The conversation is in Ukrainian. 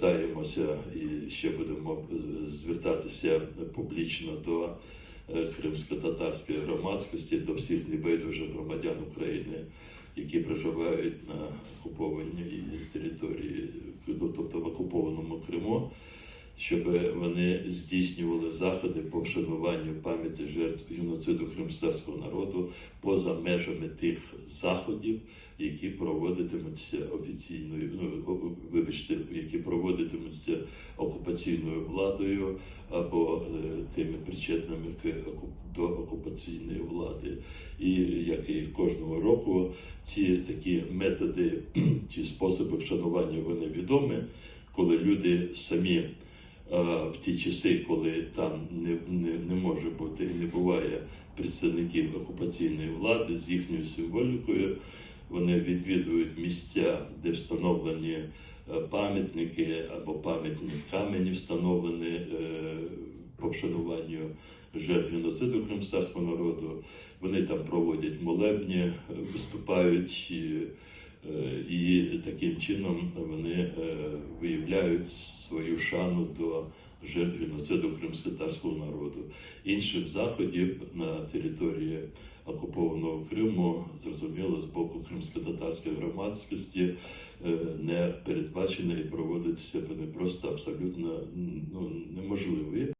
звертаємося і ще будемо звертатися публічно до е, кримсько-татарської громадськості, до всіх небайдужих громадян України, які проживають на окупованій території, ну, тобто в окупованому Криму, щоб вони здійснювали заходи по вшануванню пам'яті жертв геноциду кримського народу поза межами тих заходів, які проводитимуться офіційною, ну вибачте, які проводитимуться окупаційною владою або е, тими причетними до окупаційної влади. І як і кожного року, ці такі методи, ці способи вшанування вони відомі, коли люди самі в ті часи, коли там не, не, не може бути і не буває представників окупаційної влади з їхньою символікою, вони відвідують місця, де встановлені е, пам'ятники або пам'ятні камені, встановлені е, по вшануванню жертв геноциду кримського народу. Вони там проводять молебні, е, виступають. І, Е, таким чином вони е, виявляють свою шану до жертв геноциду кримськотарського народу. Інших заходів на території окупованого Криму, зрозуміло, з боку кримсько-татарської громадськості е, не передбачено і проводитися вони просто абсолютно ну, неможливі.